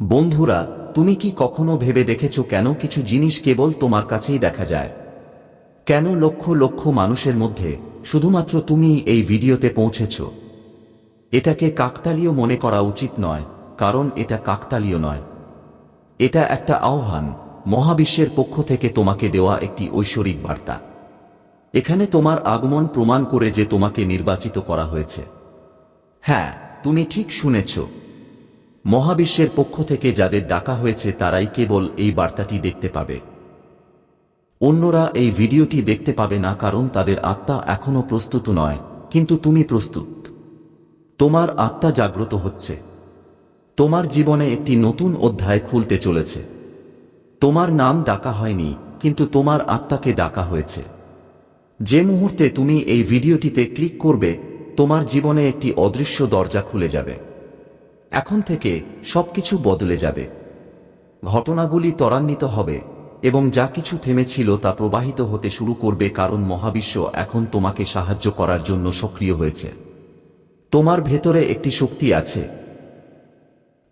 বন্ধুরা, তুমি কি কখনো ভেবে দেখেছ কেন কিছু জিনিস কেবল তোমার কাছেই দেখা যায়? কেন লক্ষ লক্ষ মানুষের মধ্যে শুধুমাত্র তুমি এই ভিডিওতে পৌঁছেছ? এটাকে কাকতালীয় মনে করা উচিত নয়, কারণ এটা কাকতালীয় নয়। এটা একটা আহ্বান, মহাবিশ্বের পক্ষ থেকে তোমাকে দেওয়া একটি ঐশ্বরিক বার্তা। এখানে তোমার আগমন প্রমাণ করে যে তোমাকে নির্বাচিত করা হয়েছে। হ্যাঁ তুমি ঠিক শুনেছ। মহাবিশ্বের পক্ষ থেকে যাদের ডাকা হয়েছে তারাই কেবল এই বার্তাটি দেখতে পাবে। অন্যরা এই ভিডিওটি দেখতে পাবে না কারণ তাদের আত্মা এখনও প্রস্তুত নয়, কিন্তু তুমি প্রস্তুত। তোমার আত্মা জাগ্রত হচ্ছে। তোমার জীবনে একটি নতুন অধ্যায় খুলতে চলেছে। তোমার নাম ডাকা হয়নি, কিন্তু তোমার আত্মাকে ডাকা হয়েছে। যে মুহূর্তে তুমি এই ভিডিওটিতে ক্লিক করবে, তোমার জীবনে একটি অদৃশ্য দরজা খুলে যাবে। এখন থেকে সবকিছু বদলে যাবে। ঘটনাগুলি ত্বরান্বিত হবে এবং যা কিছু থেমেছিল তা প্রবাহিত হতে শুরু করবে কারণ মহাবিশ্ব এখন তোমাকে সাহায্য করার জন্য সক্রিয় হয়েছে। তোমার ভেতরে একটি শক্তি আছে।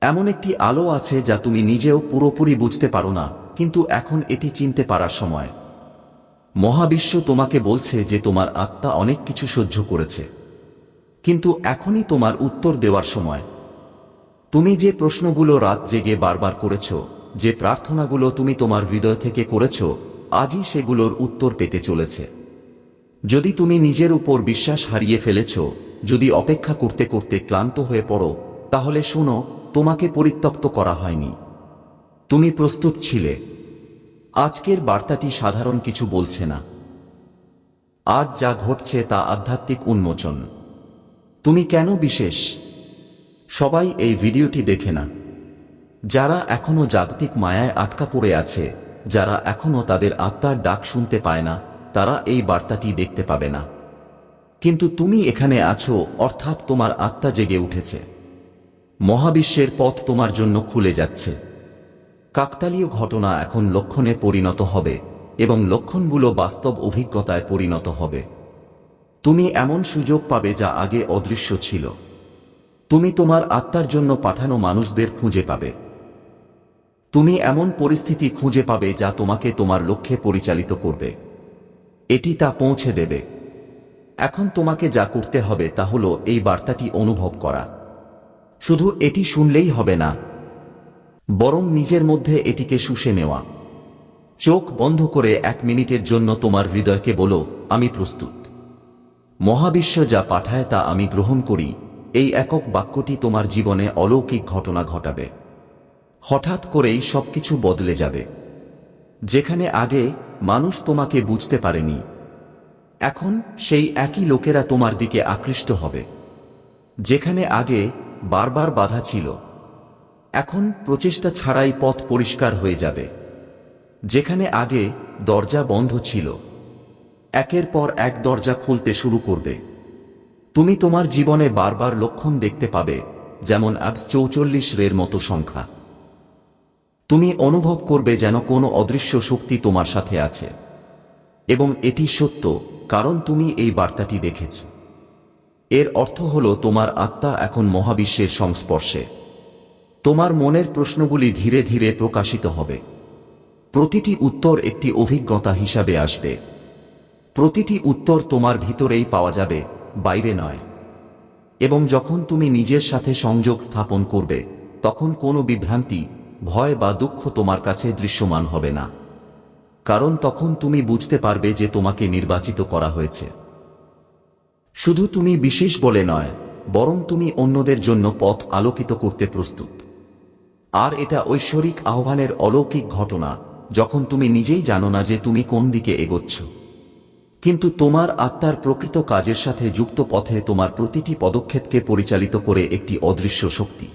এমন একটি আলো আছে যা তুমি নিজেও পুরোপুরি বুঝতে পারো না, কিন্তু এখন এটি চিনতে পারার সময়। মহাবিশ্ব তোমাকে বলছে যে তোমার আত্মা অনেক কিছু সহ্য করেছে। কিন্তু এখনই তোমার উত্তর দেওয়ার সময়। তুমি যে প্রশ্নগুলো রাত জেগে বারবার করেছ, যে প্রার্থনাগুলো তুমি তোমার হৃদয় থেকে করেছ, আজই সেগুলোর উত্তর পেতে চলেছে। যদি তুমি নিজের উপর বিশ্বাস হারিয়ে ফেলেছ, যদি অপেক্ষা করতে করতে ক্লান্ত হয়ে পড়ো, তাহলে শোনো, তোমাকে পরিত্যক্ত করা হয়নি। তুমি প্রস্তুত ছিলে। আজকের বার্তাটি সাধারণ কিছু বলছে না। আজ যা ঘটছে তা আধ্যাত্মিক উন্মোচন। তুমি কেন বিশেষ? সবাই এই ভিডিওটি দেখে না। যারা এখনও জাগতিক মায়ায় আটকা পড়ে আছে, যারা এখনও তাদের আত্মার ডাক শুনতে পায় না, তারা এই বার্তাটি দেখতে পাবে না। কিন্তু তুমি এখানে আছো, অর্থাৎ তোমার আত্মা জেগে উঠেছে। মহাবিশ্বের পথ তোমার জন্য খুলে যাচ্ছে। কাকতালীয় ঘটনা এখন লক্ষণে পরিণত হবে এবং লক্ষণগুলো বাস্তব অভিজ্ঞতায় পরিণত হবে। তুমি এমন সুযোগ পাবে যা আগে অদৃশ্য ছিল। তুমি তোমার আত্মার জন্য পাঠানো মানুষদের খুঁজে পাবে। তুমি এমন পরিস্থিতি খুঁজে পাবে যা তোমাকে তোমার লক্ষ্যে পরিচালিত করবে। এটি তা পৌঁছে দেবে। এখন তোমাকে যা করতে হবে তা হল এই বার্তাটি অনুভব করা। শুধু এটি শুনলেই হবে না, বরং নিজের মধ্যে এটিকে শুষে নেওয়া। চোখ বন্ধ করে এক মিনিটের জন্য তোমার হৃদয়কে বলো, আমি প্রস্তুত। মহাবিশ্ব যা পাঠায় তা আমি গ্রহণ করি। এই একক বাক্যটি তোমার জীবনে অলৌকিক ঘটনা ঘটাবে। হঠাৎ করেই সবকিছু বদলে যাবে। যেখানে আগে মানুষ তোমাকে বুঝতে পারেনি, এখন সেই একই লোকেরা তোমার দিকে আকৃষ্ট হবে। যেখানে আগে বারবার বাধা ছিল, এখন প্রচেষ্টা ছাড়াই পথ পরিষ্কার হয়ে যাবে। যেখানে আগে দরজা বন্ধ ছিল, একের পর এক দরজা খুলতে শুরু করবে। তুমি তোমার জীবনে বারবার লক্ষণ দেখতে পাবে, যেমন অ্যাপস চৌচল্লিশ রের মতো সংখ্যা। তুমি অনুভব করবে যেন কোনো অদৃশ্য শক্তি তোমার সাথে আছে। এবং এটি সত্য, কারণ তুমি এই বার্তাটি দেখেছ। এর অর্থ হল তোমার আত্মা এখন মহাবিশ্বের সংস্পর্শে। তোমার মনের প্রশ্নগুলি ধীরে ধীরে প্রকাশিত হবে। প্রতিটি উত্তর একটি অভিজ্ঞতা হিসাবে আসবে। প্রতিটি উত্তর তোমার ভিতরেই পাওয়া যাবে বাইরে নয়। এবং যখন তুমি নিজের সাথে সংযোগ স্থাপন করবে, তখন কোনো বিভ্রান্তি, ভয় বা দুঃখ তোমার কাছে দৃশ্যমান হবে না। কারণ তখন তুমি বুঝতে পারবে যে তোমাকে নির্বাচিত করা হয়েছে। শুধু তুমি বিশেষ বলে নয়, বরং তুমি অন্যদের জন্য পথ আলোকিত করতে প্রস্তুত। আর এটা ঐশ্বরিক আহ্বানের অলৌকিক ঘটনা, যখন তুমি নিজেই জানো না যে তুমি কোন দিকে এগোচ্ছ। কিন্তু তোমার আত্মার প্রকৃত কাজের সাথে যুক্ত পথে তোমার প্রতিটি পদক্ষেপকে পরিচালিত করে একটি অদৃশ্য শক্তি।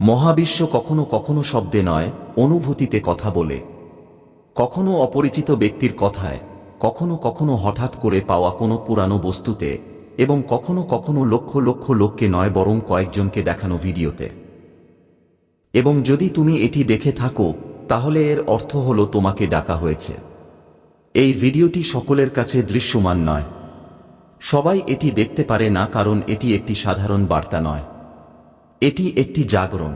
মহাবিশ্ব কখনো কখনো শব্দে নয়, অনুভূতিতে কথা বলে। কখনো অপরিচিত ব্যক্তির কথায়, কখনো কখনো হঠাৎ করে পাওয়া কোনো পুরানো বস্তুতে, এবং কখনো কখনো লক্ষ লক্ষ লোককে নয়, বরং কয়েকজনকে দেখানো ভিডিওতে। এবং যদি তুমি এটি দেখে থাকো, তাহলে এর অর্থ হল তোমাকে ডাকা হয়েছে। এই ভিডিওটি সকলের কাছে দৃশ্যমান নয়। সবাই এটি দেখতে পারে না কারণ এটি একটি সাধারণ বার্তা নয়। এটি একটি জাগরণ।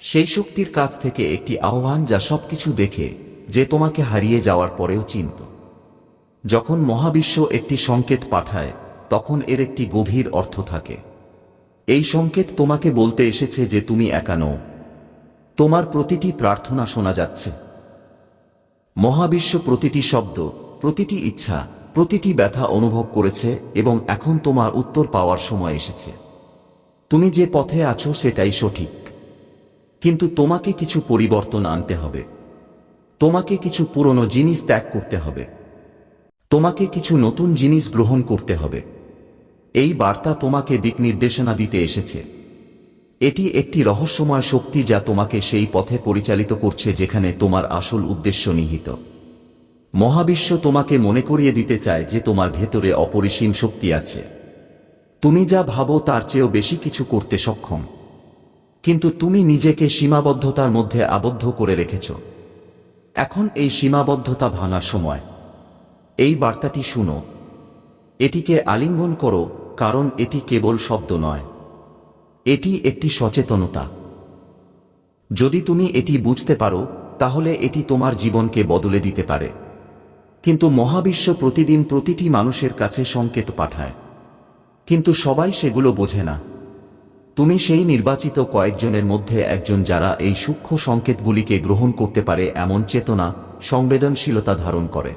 সেই শক্তির কাছ থেকে একটি আহ্বান যা সবকিছু দেখে যে তোমাকে হারিয়ে যাওয়ার পরেও চিন্ত। যখন মহাবিশ্ব একটি সংকেত পাঠায়, তখন এর একটি গভীর অর্থ থাকে। এই সংকেত তোমাকে বলতে এসেছে যে তুমি একা নও। তোমার প্রতিটি প্রার্থনা শোনা যাচ্ছে। মহাবিশ্ব প্রতিটি শব্দ, প্রতিটি ইচ্ছা, প্রতিটি ব্যথা অনুভব করেছে এবং এখন তোমার উত্তর পাওয়ার সময় এসেছে। তুমি যে পথে আছো সেটাই সঠিক। কিন্তু তোমাকে কিছু পরিবর্তন আনতে হবে। তোমাকে কিছু পুরনো জিনিস ত্যাগ করতে হবে। তোমাকে কিছু নতুন জিনিস গ্রহণ করতে হবে। এই বার্তা তোমাকে দিক নির্দেশনা দিতে এসেছে। এটি একটি রহস্যময় শক্তি যা তোমাকে সেই পথে পরিচালিত করছে যেখানে তোমার আসল উদ্দেশ্য নিহিত। মহাবিশ্ব তোমাকে মনে করিয়ে দিতে চায় যে তোমার ভেতরে অপরিসীম শক্তি আছে। তুমি যা ভাবো তার চেয়েও বেশি কিছু করতে সক্ষম। কিন্তু তুমি নিজেকে সীমাবদ্ধতার মধ্যে আবদ্ধ করে রেখেছ। এখন এই সীমাবদ্ধতা ভাঙার সময়। এই বার্তাটি শুনো। এটিকে আলিঙ্গন করো, কারণ এটি কেবল শব্দ নয়। এটি একটি সচেতনতা। যদি তুমি এটি বুঝতে পারো, তাহলে এটি তোমার জীবনকে বদলে দিতে পারে। কিন্তু মহাবিশ্ব প্রতিদিন প্রতিটি মানুষের কাছে সংকেত পাঠায়। কিন্তু সবাই সেগুলো বোঝে না। তুমি সেই নির্বাচিত কয়েকজনের মধ্যে একজন যারা এই সূক্ষ্ম সংকেতগুলিকে গ্রহণ করতে পারে এমন চেতনা, সংবেদনশীলতা ধারণ করে।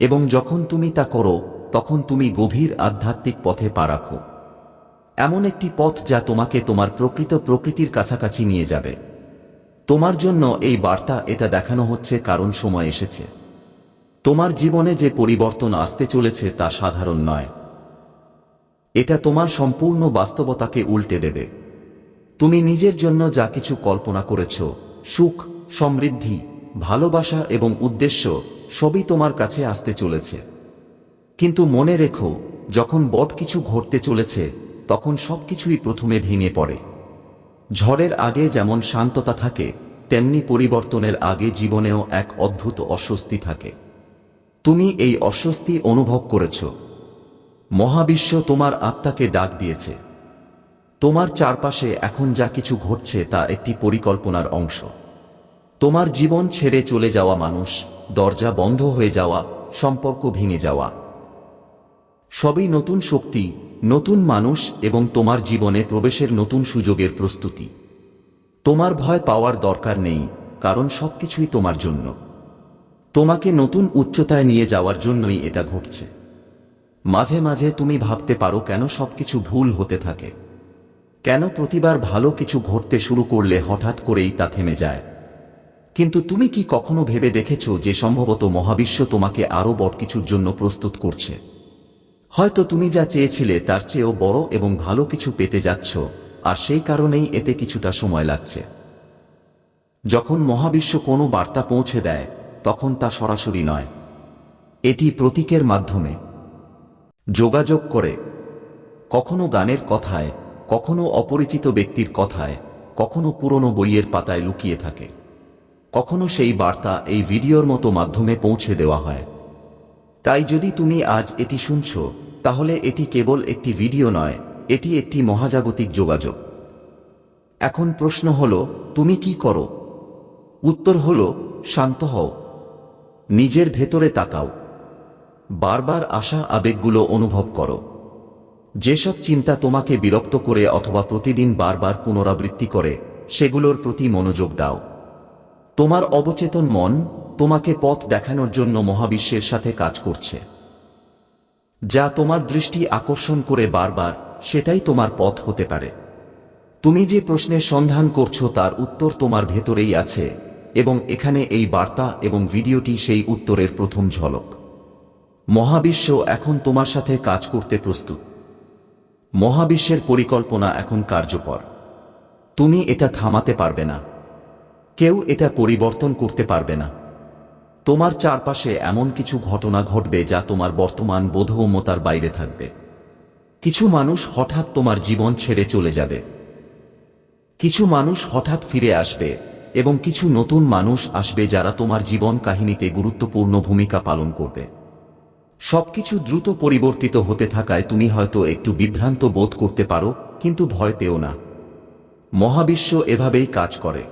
এবং যখন তুমি তা করো, তখন তুমি গভীর আধ্যাত্মিক পথে পা রাখো। এমন একটি পথ যা তোমাকে তোমার প্রকৃত প্রকৃতির কাছাকাছি নিয়ে যাবে। তোমার জন্য এই বার্তা এটা দেখানো হচ্ছে কারণ সময় এসেছে। তোমার জীবনে যে পরিবর্তন আসতে চলেছে তা সাধারণ নয়। এটা তোমার সম্পূর্ণ বাস্তবতাকে উল্টে দেবে। তুমি নিজের জন্য যা কিছু কল্পনা করেছ, সুখ, সমৃদ্ধি, ভালোবাসা এবং উদ্দেশ্য, সবই তোমার কাছে আসতে চলেছে। কিন্তু মনে রেখো, যখন বট কিছু ঘটতে চলেছে তখন সবকিছুই প্রথমে ভেঙে পড়ে। ঝড়ের আগে যেমন শান্ততা থাকে, তেমনি পরিবর্তনের আগে জীবনেও এক অদ্ভুত অস্বস্তি থাকে। তুমি এই অস্বস্তি অনুভব করেছ। মহাবিশ্ব তোমার আত্মাকে ডাক দিয়েছে। তোমার চারপাশে এখন যা কিছু ঘটছে তা একটি পরিকল্পনার অংশ। তোমার জীবন ছেড়ে চলে যাওয়া মানুষ, দরজা বন্ধ হয়ে যাওয়া, সম্পর্ক ভেঙে যাওয়া। সবই নতুন শক্তি নতুন মানুষ এবং তোমার জীবনে প্রবেশের নতুন সুযোগের প্রস্তুতি। তোমার ভয় পাওয়ার দরকার নেই, কারণ সবকিছুই তোমার জন্য। তোমাকে নতুন উচ্চতায় নিয়ে যাওয়ার জন্যই এটা ঘটছে। মাঝে মাঝে তুমি ভাবতে পারো কেন সবকিছু ভুল হতে থাকে। কেন প্রতিবার ভালো কিছু ঘটতে শুরু করলে হঠাৎ করেই তা থেমে যায়? কিন্তু তুমি কি কখনো ভেবে দেখেছ যে সম্ভবত মহাবিশ্ব তোমাকে আরও বড় কিছুর জন্য প্রস্তুত করছে? হয়তো তুমি যা চেয়েছিলে তার চেয়েও বড় এবং ভালো কিছু পেতে যাচ্ছ, আর সেই কারণেই এতে কিছুটা সময় লাগছে। যখন মহাবিশ্ব কোনো বার্তা পৌঁছে দেয়, তখন তা সরাসরি নয়। এটি প্রতীকের মাধ্যমে। যোগাযোগ করে। কখনো গানের কথায়, কখনো অপরিচিত ব্যক্তির কথায়, কখনো পুরনো বইয়ের পাতায় লুকিয়ে থাকে। কখনো সেই বার্তা এই ভিডিওর মতো মাধ্যমে পৌঁছে দেওয়া হয়। তাই যদি তুমি আজ এটি শুনছ, তাহলে এটি কেবল একটি ভিডিও নয়, এটি একটি মহাজাগতিক যোগাযোগ। এখন প্রশ্ন হল, তুমি কি করো? উত্তর হল, শান্ত হও। নিজের ভেতরে তাকাও। বারবার আসা আবেগগুলো অনুভব করো। যেসব চিন্তা তোমাকে বিরক্ত করে অথবা প্রতিদিন বারবার পুনরাবৃত্তি করে, সেগুলোর প্রতি মনোযোগ দাও। তোমার অবচেতন মন তোমাকে পথ দেখানোর জন্য মহাবিশ্বের সাথে কাজ করছে। যা তোমার দৃষ্টি আকর্ষণ করে বারবার, সেটাই তোমার পথ হতে পারে। তুমি যে প্রশ্নের সন্ধান করছ তার উত্তর তোমার ভেতরেই আছে, এবং এখানে এই বার্তা এবং ভিডিওটি সেই উত্তরের প্রথম ঝলক। মহাবিশ্ব এখন তোমার সাথে কাজ করতে প্রস্তুত। মহাবিশ্বের পরিকল্পনা এখন কার্যকর। তুমি এটা থামাতে পারবে না। কেউ এটা পরিবর্তন করতে পারবে না। তোমার চারপাশে এমন কিছু ঘটনা ঘটবে যা তোমার বর্তমান বোধগম্যতার বাইরে থাকবে। কিছু মানুষ হঠাৎ তোমার জীবন ছেড়ে চলে যাবে। কিছু মানুষ হঠাৎ ফিরে আসবে এবং কিছু নতুন মানুষ আসবে যারা তোমার জীবন কাহিনীতে গুরুত্বপূর্ণ ভূমিকা পালন করবে। সবকিছু দ্রুত পরিবর্তিত হতে থাকায় তুমি হয়তো একটু বিভ্রান্ত বোধ করতে পারো, কিন্তু ভয় পেও না। মহাবিশ্ব এভাবেই কাজ করে।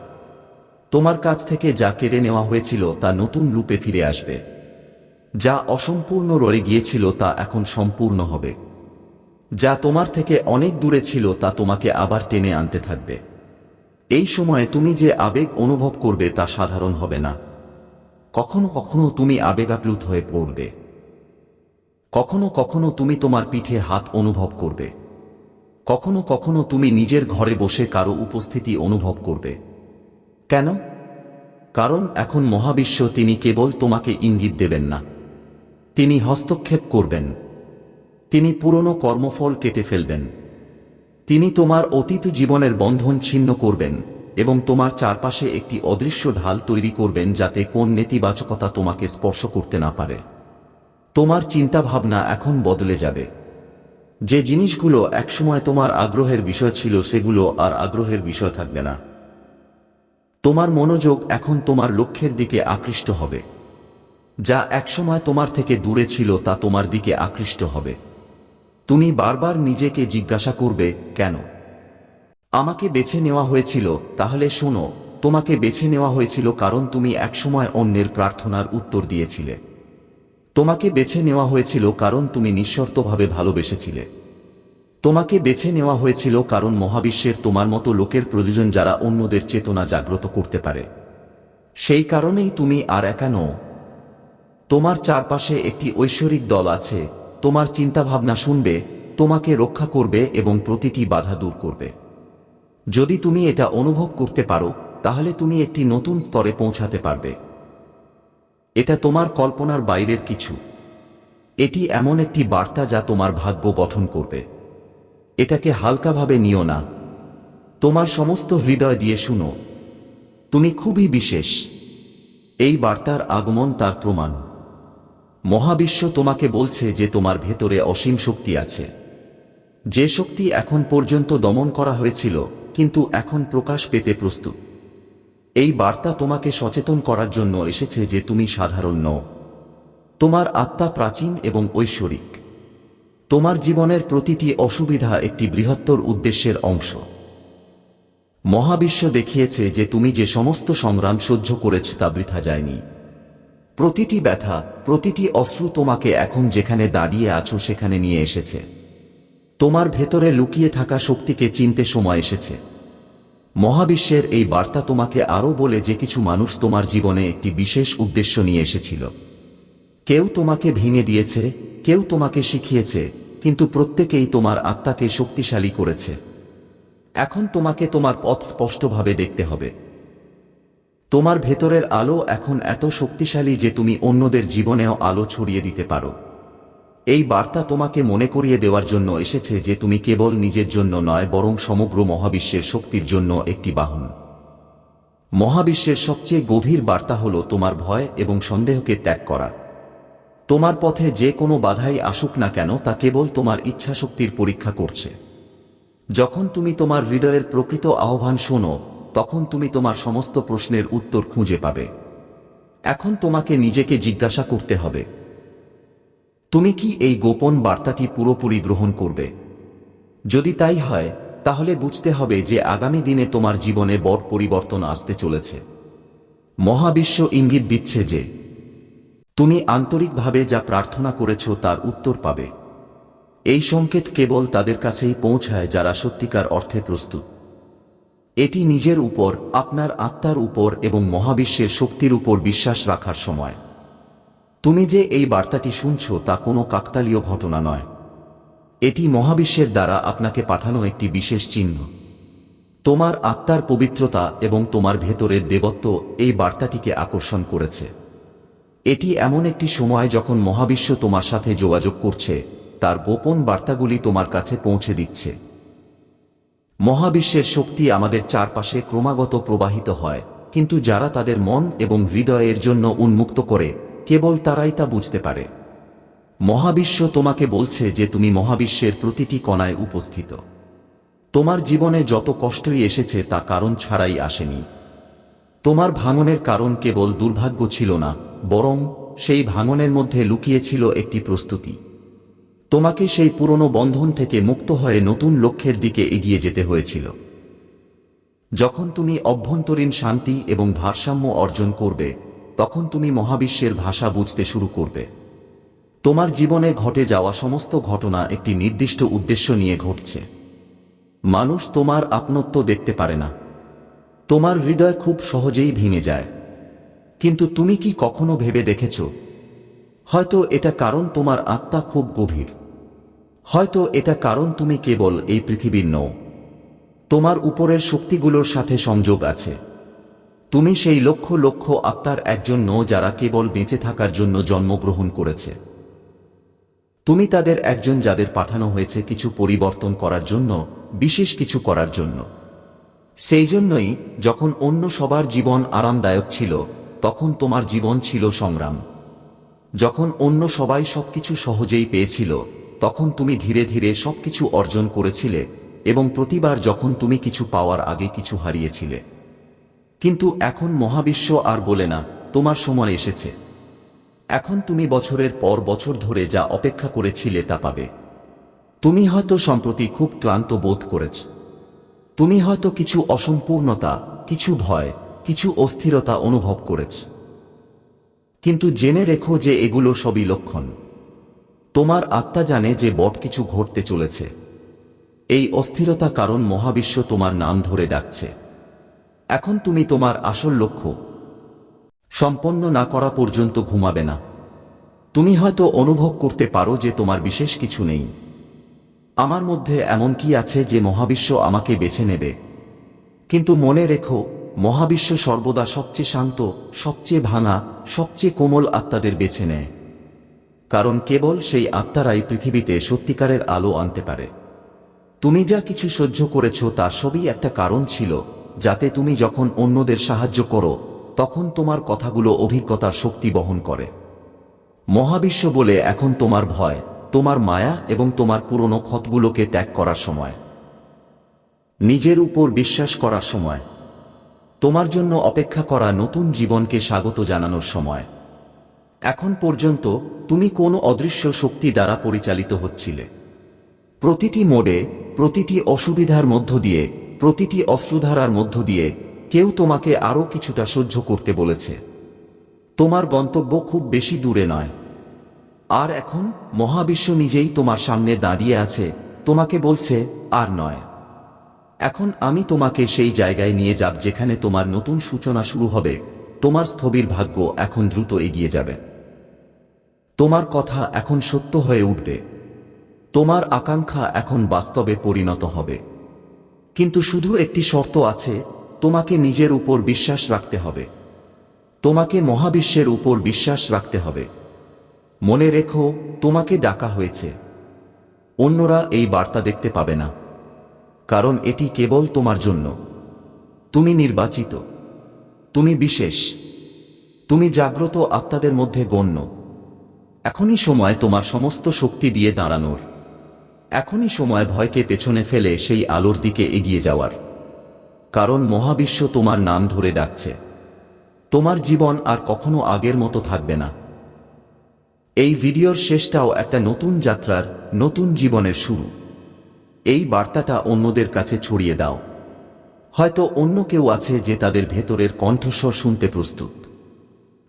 তোমার কাছ থেকে যা কেড়ে নেওয়া হয়েছিল তা নতুন রূপে ফিরে আসবে। যা অসম্পূর্ণ রয়ে গিয়েছিল তা এখন সম্পূর্ণ হবে। যা তোমার থেকে অনেক দূরে ছিল তা তোমাকে আবার টেনে আনতে থাকবে। এই সময়ে তুমি যে আবেগ অনুভব করবে তা সাধারণ হবে না। কখনো কখনো তুমি আবেগাপ্লুত হয়ে পড়বে। কখনো কখনো তুমি তোমার পিঠে হাত অনুভব করবে। কখনো কখনো তুমি নিজের ঘরে বসে কারও উপস্থিতি অনুভব করবে। কেন? কারণ এখন মহাবিশ্ব তিনি কেবল তোমাকে ইঙ্গিত দেবেন না। তিনি হস্তক্ষেপ করবেন। তিনি পুরনো কর্মফল কেটে ফেলবেন। তিনি তোমার অতীত জীবনের বন্ধন ছিন্ন করবেন এবং তোমার চারপাশে একটি অদৃশ্য ঢাল তৈরি করবেন যাতে কোন নেতিবাচকতা তোমাকে স্পর্শ করতে না পারে। তোমার চিন্তাভাবনা এখন বদলে যাবে। যে জিনিসগুলো একসময় তোমার আগ্রহের বিষয় ছিল সেগুলো আর আগ্রহের বিষয় থাকবে না। তোমার মনোযোগ এখন তোমার লক্ষ্যের দিকে আকৃষ্ট হবে। যা একসময় তোমার থেকে দূরে ছিল তা তোমার দিকে আকৃষ্ট হবে। তুমি বারবার নিজেকে জিজ্ঞাসা করবে, কেন? আমাকে বেছে নেওয়া হয়েছিল, তাহলে শোনো, তোমাকে বেছে নেওয়া হয়েছিল কারণ তুমি একসময় অন্যের প্রার্থনার উত্তর দিয়েছিলে। তোমাকে বেছে নেওয়া হয়েছিল কারণ তুমি নিঃশর্তভাবে ভালোবেসেছিলে। তোমাকে বেছে নেওয়া হয়েছিল কারণ মহাবিশ্বের তোমার মতো লোকের প্রয়োজন যারা অন্যদের চেতনা জাগ্রত করতে পারে। সেই কারণেই তুমি আর একা নও। তোমার চারপাশে একটি ঐশ্বরিক দল আছে, তোমার চিন্তাভাবনা শুনবে, তোমাকে রক্ষা করবে এবং প্রতিটি বাধা দূর করবে। যদি তুমি এটা অনুভব করতে পারো, তাহলে তুমি একটি নতুন স্তরে পৌঁছাতে পারবে। এটা তোমার কল্পনার বাইরের কিছু। এটি এমন একটি বার্তা যা তোমার ভাগ্য গঠন করবে। এটাকে হালকাভাবে নিও না। তোমার সমস্ত হৃদয় দিয়ে শুনো। তুমি খুবই বিশেষ। এই বার্তার আগমন তার প্রমাণ। মহাবিশ্ব তোমাকে বলছে যে তোমার ভেতরে অসীম শক্তি আছে। যে শক্তি এখন পর্যন্ত দমন করা হয়েছিল, কিন্তু এখন প্রকাশ পেতে প্রস্তুত। এই বার্তা তোমাকে সচেতন করার জন্য এসেছে যে তুমি সাধারণ নও। তোমার আত্মা প্রাচীন এবং ঐশ্বরিক। তোমার জীবনের প্রতিটি অসুবিধা একটি বৃহত্তর উদ্দেশ্যের অংশ। মহাবিশ্ব দেখিয়েছে যে তুমি যে সমস্ত সংগ্রাম সহ্য করেছ তা বৃথা যায়নি। প্রতিটি ব্যথা, প্রতিটি অশ্রু তোমাকে এখন যেখানে দাঁড়িয়ে আছো সেখানে নিয়ে এসেছে। তোমার ভেতরে লুকিয়ে থাকা শক্তিকে চিনতে সময় এসেছে। মহাবিশ্বের এই বার্তা তোমাকে আরও বলে যে কিছু মানুষ তোমার জীবনে একটি বিশেষ উদ্দেশ্য নিয়ে এসেছিল। কেউ তোমাকে ভেঙে দিয়েছে, কেউ তোমাকে শিখিয়েছে, কিন্তু প্রত্যেকেই তোমার আত্মাকে শক্তিশালী করেছে। এখন তোমাকে তোমার পথ স্পষ্টভাবে দেখতে হবে। তোমার ভেতরের আলো এখন এত শক্তিশালী যে তুমি অন্যদের জীবনেও আলো ছড়িয়ে দিতে পারো। এই বার্তা তোমাকে মনে করিয়ে দেওয়ার জন্য এসেছে যে তুমি কেবল নিজের জন্য নয়, বরং সমগ্র মহাবিশ্বের শক্তির জন্য একটি বাহন। মহাবিশ্বের সবচেয়ে গভীর বার্তা হল তোমার ভয় এবং সন্দেহকে ত্যাগ করা। তোমার পথে যে কোনো বাধাই আসুক না কেন, তা কেবল তোমার ইচ্ছাশক্তির পরীক্ষা করছে। যখন তুমি তোমার হৃদয়ের প্রকৃত আহ্বান শোনো, তখন তুমি তোমার সমস্ত প্রশ্নের উত্তর খুঁজে পাবে। এখন তোমাকে নিজেকে জিজ্ঞাসা করতে হবে, তুমি কি এই গোপন বার্তাটি পুরোপুরি গ্রহণ করবে? যদি তাই হয়, তাহলে বুঝতে হবে যে আগামী দিনে তোমার জীবনে বড় পরিবর্তন আসতে চলেছে। মহাবিশ্ব ইঙ্গিত দিচ্ছে যে তুমি আন্তরিকভাবে যা প্রার্থনা করেছ তার উত্তর পাবে। এই সংকেত কেবল তাদের কাছেই পৌঁছায় যারা সত্যিকার অর্থে প্রস্তুত। এটি নিজের উপর, আপনার আত্মার উপর এবং মহাবিশ্বের শক্তির উপর বিশ্বাস রাখার সময়। তুমি যে এই বার্তাটি শুনছ তা কোনো কাকতালীয় ঘটনা নয়। এটি মহাবিশ্বের দ্বারা আপনাকে পাঠানো একটি বিশেষ চিহ্ন। তোমার আত্মার পবিত্রতা এবং তোমার ভেতরের দেবত্ব এই বার্তাটিকে আকর্ষণ করেছে। এটি এমন একটি সময় যখন মহাবিশ্ব তোমার সাথে যোগাযোগ করছে, তার গোপন বার্তাগুলি তোমার কাছে পৌঁছে দিচ্ছে। মহাবিশ্বের শক্তি আমাদের চারপাশে ক্রমাগত প্রবাহিত হয়, কিন্তু যারা তাদের মন এবং হৃদয়ের জন্য উন্মুক্ত করে, কেবল তারাই তা বুঝতে পারে। মহাবিশ্ব তোমাকে বলছে যে তুমি মহাবিশ্বের প্রতিটি কণায় উপস্থিত। তোমার জীবনে যত কষ্টই এসেছে তা কারণ ছাড়াই আসেনি। তোমার ভাঙনের কারণ কেবল দুর্ভাগ্য ছিল না, বরং সেই ভাঙনের মধ্যে লুকিয়েছিল একটি প্রস্তুতি। তোমাকে সেই পুরনো বন্ধন থেকে মুক্ত হয়ে নতুন লক্ষ্যের দিকে এগিয়ে যেতে হয়েছিল। যখন তুমি অভ্যন্তরীণ শান্তি এবং ভারসাম্য অর্জন করবে, তখন তুমি মহাবিশ্বের ভাষা বুঝতে শুরু করবে। তোমার জীবনে ঘটে যাওয়া সমস্ত ঘটনা একটি নির্দিষ্ট উদ্দেশ্য নিয়ে ঘটছে। মানুষ তোমার আপনত্ব দেখতে পারে না। তোমার হৃদয় খুব সহজেই ভেঙে যায়। কিন্তু তুমি কি কখনো ভেবে দেখেছ? হয়তো এটা কারণ তোমার আত্মা খুব গভীর। হয়তো এটা কারণ তুমি কেবল এই পৃথিবীর নও। তোমার উপরের শক্তিগুলোর সাথে সংযোগ আছে। তুমি সেই লক্ষ লক্ষ আত্মার একজন নও যারা কেবল বেঁচে থাকার জন্য জন্মগ্রহণ করেছে। তুমি তাদের একজন যাদের পাঠানো হয়েছে কিছু পরিবর্তন করার জন্য, বিশেষ কিছু করার জন্য। সেই জন্যই যখন অন্য সবার জীবন আরামদায়ক ছিল, তখন তোমার জীবন ছিল সংগ্রাম। যখন অন্য সবাই সবকিছু সহজেই পেয়েছিল, তখন তুমি ধীরে ধীরে সবকিছু অর্জন করেছিলে এবং প্রতিবার যখন তুমি কিছু পাওয়ার আগে কিছু হারিয়েছিলে। কিন্তু এখন মহাবিশ্ব আর বলে না, তোমার সময় এসেছে। এখন তুমি বছরের পর বছর ধরে যা অপেক্ষা করেছিলে তা পাবে। তুমি হয়তো সম্প্রতি খুব ক্লান্ত বোধ করেছ। তুমি হয়তো কিছু অসম্পূর্ণতা, কিছু ভয়, কিছু অস্থিরতা অনুভব করেছ। কিন্তু জেনে রেখো যে এগুলো সবই লক্ষণ। তোমার আত্মা জানে যে বট কিছু ঘটতে চলেছে। এই অস্থিরতা কারণ মহাবিশ্ব তোমার নাম ধরে ডাকছে। এখন তুমি তোমার আসল লক্ষ্য। সম্পন্ন না করা পর্যন্ত ঘুমাবে না। তুমি হয়তো অনুভব করতে পারো যে তোমার বিশেষ কিছু নেই। আমার মধ্যে এমন কি আছে যে মহাবিশ্ব আমাকে বেছে নেবে? কিন্তু মনে রেখো, মহাবিশ্ব সর্বদা সবচেয়ে শান্ত, সবচেয়ে ভাঙা, সবচেয়ে কোমল আত্মাদের বেছে নেয়। কারণ কেবল সেই আত্মারাই পৃথিবীতে সত্যিকারের আলো আনতে পারে। তুমি যা কিছু সহ্য করেছ তা সবই একটা কারণ ছিল, যাতে তুমি যখন অন্যদের সাহায্য করো, তখন তোমার কথাগুলো অভিজ্ঞতার শক্তি বহন করে। মহাবিশ্ব বলে এখন তোমার ভয় তোমার মায়া এবং তোমার পুরনো ক্ষতগুলোকে ত্যাগ করার সময়। নিজের উপর বিশ্বাস করার সময়। তোমার জন্য অপেক্ষা করা নতুন জীবনকে স্বাগত জানানোর সময়। এখন পর্যন্ত তুমি কোন অদৃশ্য শক্তি দ্বারা পরিচালিত হচ্ছিলে। প্রতিটি মোডে, প্রতিটি অসুবিধার মধ্য দিয়ে, প্রতিটি অশ্রুধারার মধ্য দিয়ে কেউ তোমাকে আরও কিছুটা সহ্য করতে বলেছে। তোমার গন্তব্য খুব বেশি দূরে নয়। আর এখন মহাবিশ্ব নিজেই তোমার সামনে দাঁড়িয়ে আছে, তোমাকে বলছে, আর নয়। এখন আমি তোমাকে সেই জায়গায় নিয়ে যাব যেখানে তোমার নতুন সূচনা শুরু হবে, তোমার স্থবির ভাগ্য এখন দ্রুত এগিয়ে যাবে। তোমার কথা এখন সত্য হয়ে উঠবে। তোমার আকাঙ্ক্ষা এখন বাস্তবে পরিণত হবে। কিন্তু শুধু একটি শর্ত আছে, তোমাকে নিজের উপর বিশ্বাস রাখতে হবে। তোমাকে মহাবিশ্বের উপর বিশ্বাস রাখতে হবে। মনে রেখো, তোমাকে ডাকা হয়েছে। অন্যরা এই বার্তা দেখতে পাবে না। কারণ এটি কেবল তোমার জন্য। তুমি নির্বাচিত। তুমি বিশেষ। তুমি জাগ্রত আত্মাদের মধ্যে গণ্য। এখনই সময় তোমার সমস্ত শক্তি দিয়ে দাঁড়ানোর। এখনই সময় ভয়কে পেছনে ফেলে সেই আলোর দিকে এগিয়ে যাওয়ার। কারণ মহাবিশ্ব তোমার নাম ধরে ডাকছে। তোমার জীবন আর কখনো আগের মতো থাকবে না। এই ভিডিওর শেষটাও একটা নতুন যাত্রার, নতুন জীবনের শুরু। এই বার্তাটা অন্যদের কাছে ছড়িয়ে দাও। হয়তো অন্য কেউ আছে যে তাদের ভেতরের কণ্ঠস্বর শুনতে প্রস্তুত।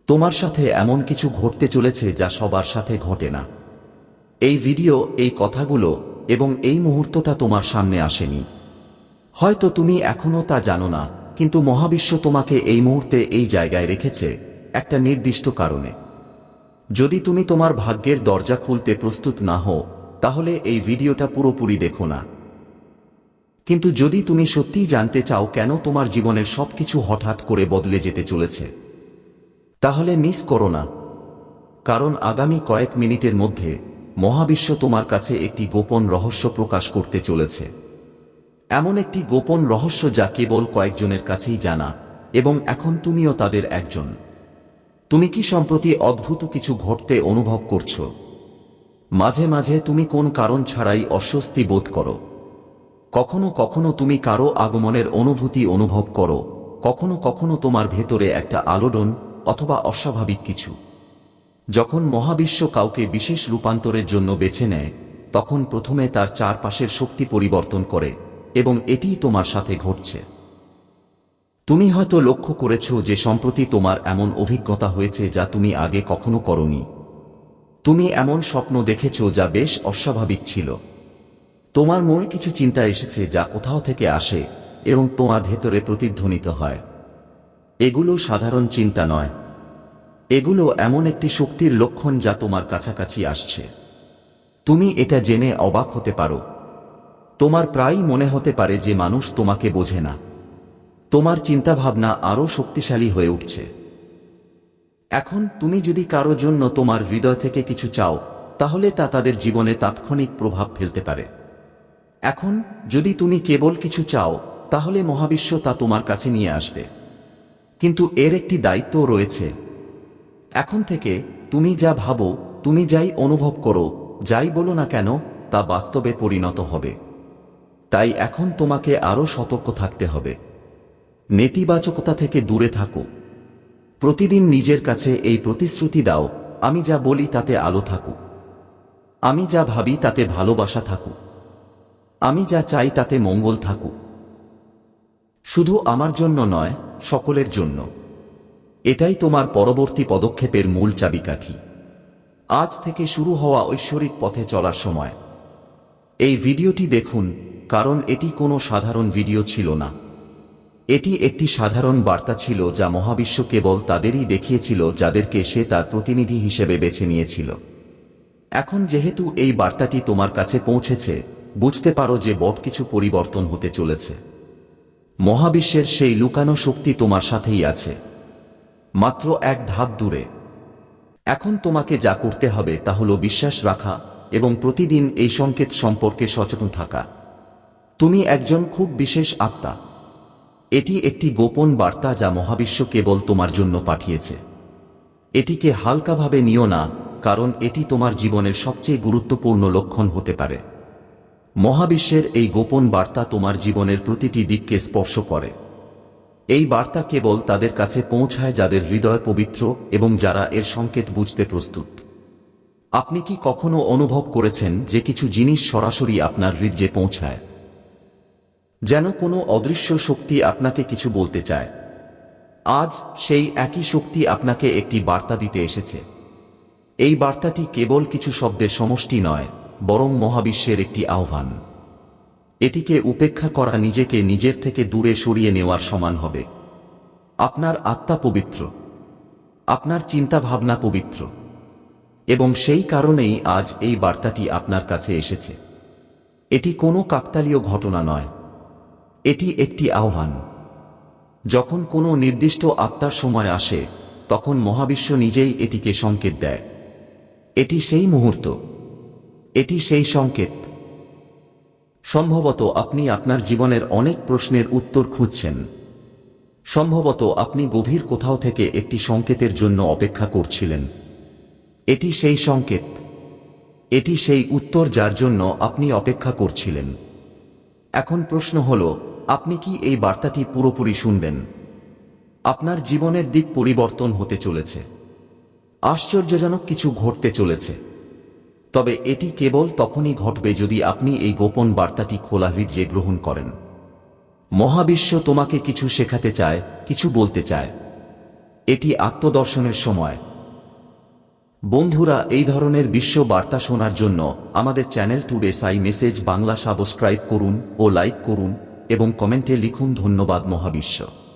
তোমার সাথে এমন কিছু ঘটতে চলেছে যা সবার সাথে ঘটে না। এই ভিডিও, এই কথাগুলো এবং এই মুহূর্তটা তোমার সামনে আসেনি। হয়তো তুমি এখনও তা জানো না, কিন্তু মহাবিশ্ব তোমাকে এই মুহূর্তে এই জায়গায় রেখেছে একটা নির্দিষ্ট কারণে। যদি তুমি তোমার ভাগ্যের দরজা খুলতে প্রস্তুত না হও, তাহলে এই ভিডিওটা পুরোপুরি দেখো না। কিন্তু যদি তুমি সত্যিই জানতে চাও কেন তোমার জীবনের সবকিছু হঠাৎ করে বদলে যেতে চলেছে, তাহলে মিস করো না। কারণ আগামী কয়েক মিনিটের মধ্যে মহাবিশ্ব তোমার কাছে একটি গোপন রহস্য প্রকাশ করতে চলেছে। এমন একটি গোপন রহস্য যা কেবল কয়েকজনের কাছেই জানা, এবং এখন তুমিও তাদের একজন। তুমি কি সম্প্রতি অদ্ভুত কিছু ঘটতে অনুভব করছ? মাঝে মাঝে তুমি কোন কারণ ছাড়াই অস্বস্তি বোধ করো। কখনো কখনো তুমি কারও আগমনের অনুভূতি অনুভব করো। কখনো কখনো তোমার ভেতরে একটা আলোড়ন অথবা অস্বাভাবিক কিছু। যখন মহাবিশ্ব কাউকে বিশেষ রূপান্তরের জন্য বেছে নেয়, তখন প্রথমে তার চারপাশের শক্তি পরিবর্তন করে এবং এটিই তোমার সাথে ঘটছে। তুমি হয়তো লক্ষ্য করেছ যে সম্প্রতি তোমার এমন অভিজ্ঞতা হয়েছে যা তুমি আগে কখনো করনি। তুমি এমন স্বপ্ন দেখেছ যা বেশ অস্বাভাবিক ছিল। তোমার মনে কিছু চিন্তা এসেছে যা কোথাও থেকে আসে এবং তোমার ভেতরে প্রতিধ্বনিত হয়। এগুলো সাধারণ চিন্তা নয়। এগুলো এমন একটি শক্তির লক্ষণ যা তোমার কাছাকাছি আসছে। তুমি এটা জেনে অবাক হতে পারো। তোমার প্রায়ই মনে হতে পারে যে মানুষ তোমাকে বোঝে না। তোমার চিন্তাভাবনা আরও শক্তিশালী হয়ে উঠছে। এখন তুমি যদি কারও জন্য তোমার হৃদয় থেকে কিছু চাও, তাহলে তা তাদের জীবনে তাৎক্ষণিক প্রভাব ফেলতে পারে। এখন যদি তুমি কেবল কিছু চাও, তাহলে মহাবিশ্ব তা তোমার কাছে নিয়ে আসবে। কিন্তু এর একটি দায়িত্ব রয়েছে। এখন থেকে তুমি যা ভাবো, তুমি যাই অনুভব করো, যাই বলো না কেন, তা বাস্তবে পরিণত হবে। তাই এখন তোমাকে আরও সতর্ক থাকতে হবে। নেতিবাচকতা থেকে দূরে থাকো। প্রতিদিন নিজের কাছে এই প্রতিশ্রুতি দাও, আমি যা বলি তাতে আলো থাকুক আমি যা ভাবি তাতে ভালোবাসা থাকুক আমি যা চাই তাতে মঙ্গল থাকুক শুধু আমার জন্য নয়, সকলের জন্য। এটাই তোমার পরবর্তী পদক্ষেপের মূল চাবিকাঠি। আজ থেকে শুরু হওয়া ঐশ্বরিক পথে চলার সময়। এই ভিডিওটি দেখুন, কারণ এটি কোনো সাধারণ ভিডিও ছিল না। এটি একটি সাধারণ বার্তা ছিল যা মহাবিশ্ব কেবল তাদেরই দেখিয়েছিল যাদেরকে সে তার প্রতিনিধি হিসেবে বেছে নিয়েছিল। এখন যেহেতু এই বার্তাটি তোমার কাছে পৌঁছেছে, বুঝতে পারো যে বট কিছু পরিবর্তন হতে চলেছে। মহাবিশ্বের সেই লুকানো শক্তি তোমার সাথেই আছে। মাত্র এক ধাপ দূরে। এখন তোমাকে যা করতে হবে তা হল বিশ্বাস রাখা এবং প্রতিদিন এই সংকেত সম্পর্কে সচেতন থাকা। তুমি একজন খুব বিশেষ আত্মা। এটি একটি গোপন বার্তা যা মহাবিশ্ব কেবল তোমার জন্য পাঠিয়েছে। এটিকে হালকাভাবে নিও না, কারণ এটি তোমার জীবনের সবচেয়ে গুরুত্বপূর্ণ লক্ষণ হতে পারে। মহাবিশ্বের এই গোপন বার্তা তোমার জীবনের প্রতিটি দিককে স্পর্শ করে। এই বার্তা কেবল তাদের কাছে পৌঁছায় যাদের হৃদয় পবিত্র এবং যারা এর সংকেত বুঝতে প্রস্তুত। আপনি কি কখনো অনুভব করেছেন যে কিছু জিনিস সরাসরি আপনার হৃদয়ে পৌঁছায়? যেন কোনো অদৃশ্য শক্তি আপনাকে কিছু বলতে চায়। আজ সেই একই শক্তি আপনাকে একটি বার্তা দিতে এসেছে। এই বার্তাটি কেবল কিছু শব্দের সমষ্টি নয়, বরং মহাবিশ্বের একটি আহ্বান। এটিকে উপেক্ষা করা নিজেকে নিজের থেকে দূরে সরিয়ে নেওয়ার সমান হবে। আপনার আত্মা পবিত্র। আপনার চিন্তা ভাবনা পবিত্র। এবং সেই কারণেই আজ এই বার্তাটি আপনার কাছে এসেছে। এটি কোনো কাকতালীয় ঘটনা নয় এটি একটি আহ্বান। যখন কোনো নির্দিষ্ট আত্মার সময় আসে, তখন মহাবিশ্ব নিজেই এটিকে সংকেত দেয়। এটি সেই মুহূর্ত। এটি সেই সংকেত। সম্ভবত আপনি আপনার জীবনের অনেক প্রশ্নের উত্তর খুঁজছেন। সম্ভবত আপনি গভীর কোথাও থেকে একটি সংকেতের জন্য অপেক্ষা করছিলেন। এটি সেই সংকেত। এটি সেই উত্তর যার জন্য আপনি অপেক্ষা করছিলেন। এখন প্রশ্ন হল আপনি কি এই বার্তাটি পুরোপুরি শুনবেন? আপনার জীবনের দিক পরিবর্তন হতে চলেছে। আশ্চর্যজনক কিছু ঘটতে চলেছে। তবে এটি কেবল তখনই ঘটবে যদি আপনি এই গোপন বার্তাটি খোলা হৃদয়ে গ্রহণ করেন। মহাবিশ্ব তোমাকে কিছু শেখাতে চায়, কিছু বলতে চায়। এটি আত্মদর্শনের সময়। বন্ধুরা, এই ধরনের বিশ্ব বার্তা শোনার জন্য আমাদের চ্যানেল টুডে সাই মেসেজ বাংলা সাবস্ক্রাইব করুন ও লাইক করুন। এবং কমেন্টে লিখুন ধন্যবাদ মহাবিশ্ব।